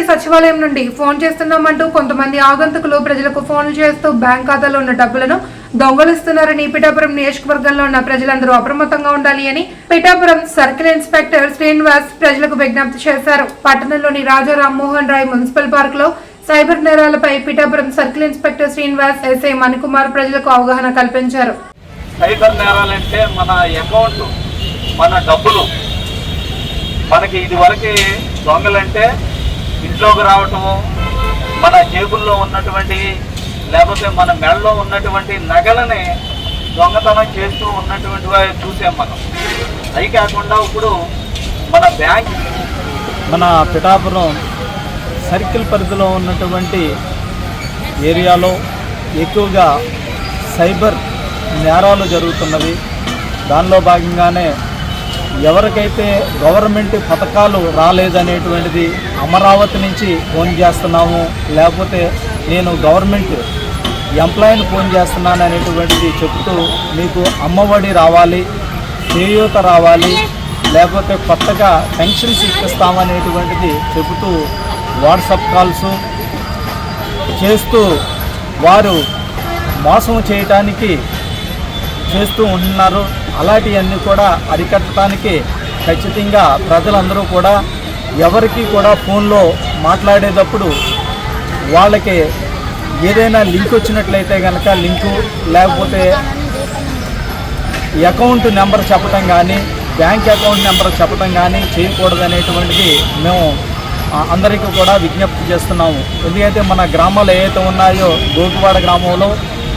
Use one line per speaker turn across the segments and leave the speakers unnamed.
పంచాయతీ సచివాలయం నుండి ఫోన్ చేస్తున్నామంటూ కొంతమంది ఆగంతకులు ప్రజలకు ఫోన్లు చేస్తూ బ్యాంక్ ఖాతాలో ఉన్న డబ్బులను దొంగలిస్తున్నారని పిఠాపురం నియోజకవర్గంలో ఉన్న ప్రజలందరూ అప్రమత్తంగా ఉండాలి అని పిఠాపురం సర్కిల్ ఇన్స్పెక్టర్ శ్రీనివాస్ ప్రజలకు విజ్ఞప్తి చేశారు. పట్టణంలోని రాజా రామ్మోహన్ రాయ్ మున్సిపల్ పార్క్లో cyber నేరాలపై Pithapuram circle inspector Srinivas SI Manikumar ప్రజలకు అవగాహన కల్పించారు.
సైబర్ నేరాలంటే మన అకౌంట్ మన డబ్బులు. మనకి ఇది వరకు దొంగలంటే ఇంట్లోకి రావటము మన జేబుల్లో ఉన్నటువంటి లేకపోతే మన మెడలో ఉన్నటువంటి నగలని దొంగతనం చేస్తూ ఉన్నటువంటి వా- చూసాం మనం. అవి కాకుండా ఇప్పుడు మన బ్యాంక్
మన పిఠాపురం సర్కిల్ పరిధిలో ఉన్నటువంటి ఏరియాలో ఎక్కువగా సైబర్ నేరాలు జరుగుతున్నవి. దానిలో భాగంగానే ఎవరికైతే గవర్నమెంట్ పథకాలు రాలేదనేటువంటిది అమరావతి నుంచి ఫోన్ చేస్తున్నాము లేకపోతే నేను గవర్నమెంట్ ఎంప్లాయీని ఫోన్ చేస్తున్నాను అనేటువంటిది చెప్తూ మీకు అమ్మఒడి రావాలి చేయూత రావాలి లేకపోతే కొత్తగా పెన్షన్స్ ఇప్పిస్తామనేటువంటిది చెబుతూ వాట్సాప్ కాల్స్ చేస్తూ వారు మోసం చేయటానికి చేస్తూ ఉంటున్నారు. అలాంటివన్నీ కూడా అరికట్టడానికి ఖచ్చితంగా ప్రజలందరూ కూడా ఎవరికి కూడా ఫోన్లో మాట్లాడేటప్పుడు వాళ్ళకి ఏదైనా లింక్ వచ్చినట్లయితే కనుక లింకు లేకపోతే అకౌంట్ నెంబర్ చెప్పటం కానీ బ్యాంక్ అకౌంట్ నెంబర్ చెప్పటం కానీ చేయకూడదు అనేటువంటిది మేము అందరికీ కూడా విజ్ఞప్తి చేస్తున్నాము. ఎందుకంటే మన గ్రామాలు ఏవైతే ఉన్నాయో గోకువాడ గ్రామంలో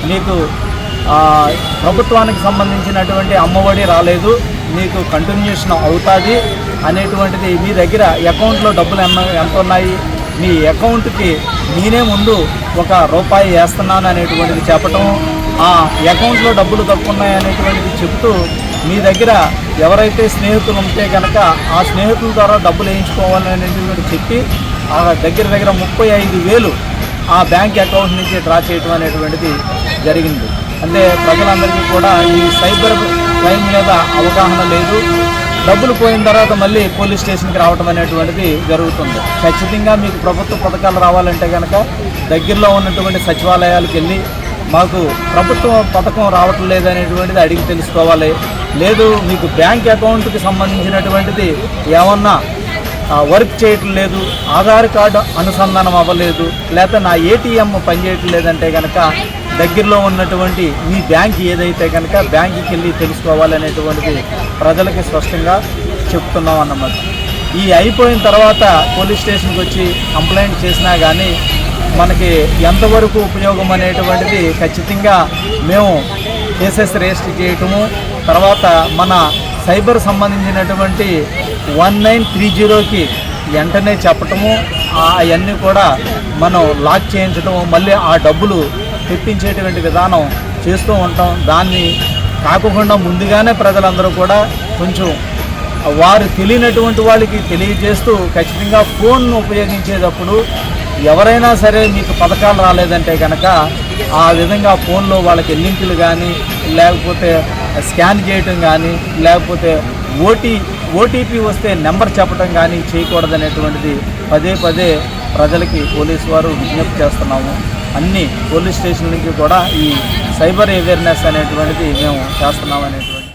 మీకు ప్రభుత్వానికి సంబంధించినటువంటి అమ్మఒడి రాలేదు మీకు కంటిన్యూషన్ అవుతుంది అనేటువంటిది మీ దగ్గర అకౌంట్లో డబ్బులు ఎంత ఉన్నాయి మీ అకౌంట్కి నేనే ముందు ఒక రూపాయి వేస్తున్నాను అనేటువంటిది చెప్పటం ఆ అకౌంట్లో డబ్బులు తక్కున్నాయి అనేటువంటిది చెప్తూ మీ దగ్గర ఎవరైతే స్నేహితులు ఉంటే కనుక ఆ స్నేహితుల ద్వారా డబ్బులు వేయించుకోవాలి అనేటువంటి చెప్పి ఆ దగ్గర దగ్గర ముప్పై ఐదు వేలు ఆ బ్యాంక్ అకౌంట్ నుంచి డ్రా చేయటం అనేటువంటిది జరిగింది. అంటే ప్రజలందరికీ కూడా ఈ సైబర్ క్రైమ్ మీద అవగాహన లేదు. డబ్బులు పోయిన తర్వాత మళ్ళీ పోలీస్ స్టేషన్కి రావటం అనేటువంటిది జరుగుతుంది. ఖచ్చితంగా మీకు ప్రభుత్వ పథకాలు రావాలంటే కనుక దగ్గరలో ఉన్నటువంటి సచివాలయాలకు వెళ్ళి మాకు ప్రభుత్వ పథకం రావటం లేదనేటువంటిది అడిగి తెలుసుకోవాలి. లేదు మీకు బ్యాంక్ అకౌంట్కి సంబంధించినటువంటిది ఏమన్నా వర్క్ చేయటం లేదు ఆధార్ కార్డు అనుసంధానం అవ్వలేదు లేకపోతే నా ఏటీఎం పనిచేయటం లేదంటే కనుక దగ్గరలో ఉన్నటువంటి మీ బ్యాంక్ ఏదైతే కనుక బ్యాంకుకి వెళ్ళి తెలుసుకోవాలనేటువంటిది ప్రజలకి స్పష్టంగా చెప్తున్నాం అన్నమాట. ఈ అయిపోయిన తర్వాత పోలీస్ స్టేషన్కి వచ్చి కంప్లైంట్ చేసినా కానీ మనకి ఎంతవరకు ఉపయోగం అనేటువంటిది ఖచ్చితంగా మేము కేసెస్ రిజిస్టర్ చేయటము తర్వాత మన సైబర్ సంబంధించినటువంటి వన్ నైన్ త్రీ జీరోకి వెంటనే చెప్పటము అవన్నీ కూడా మనం లాక్ చేయించడం మళ్ళీ ఆ డబ్బులు తెప్పించేటువంటి విధానం చేస్తూ ఉంటాం. దాన్ని కాకుండా ముందుగానే ప్రజలందరూ కూడా కొంచెం వారు తెలియనటువంటి వాళ్ళకి తెలియజేస్తూ ఖచ్చితంగా ఫోన్ను ఉపయోగించేటప్పుడు ఎవరైనా సరే మీకు పథకాలు రాలేదంటే కనుక ఆ విధంగా ఫోన్లో వాళ్ళకి లింకులు కానీ లేకపోతే స్కాన్ చేయటం కానీ లేకపోతే ఓటీ ఓటీపీ వస్తే నెంబర్ చెప్పడం కానీ చేయకూడదనేటువంటిది పదే పదే ప్రజలకి పోలీసు వారు విజ్ఞప్తి చేస్తున్నాము. అన్ని పోలీస్ స్టేషన్లకి కూడా ఈ సైబర్ అవేర్నెస్ అనేటువంటిది మేము చేస్తున్నాం అనేటువంటి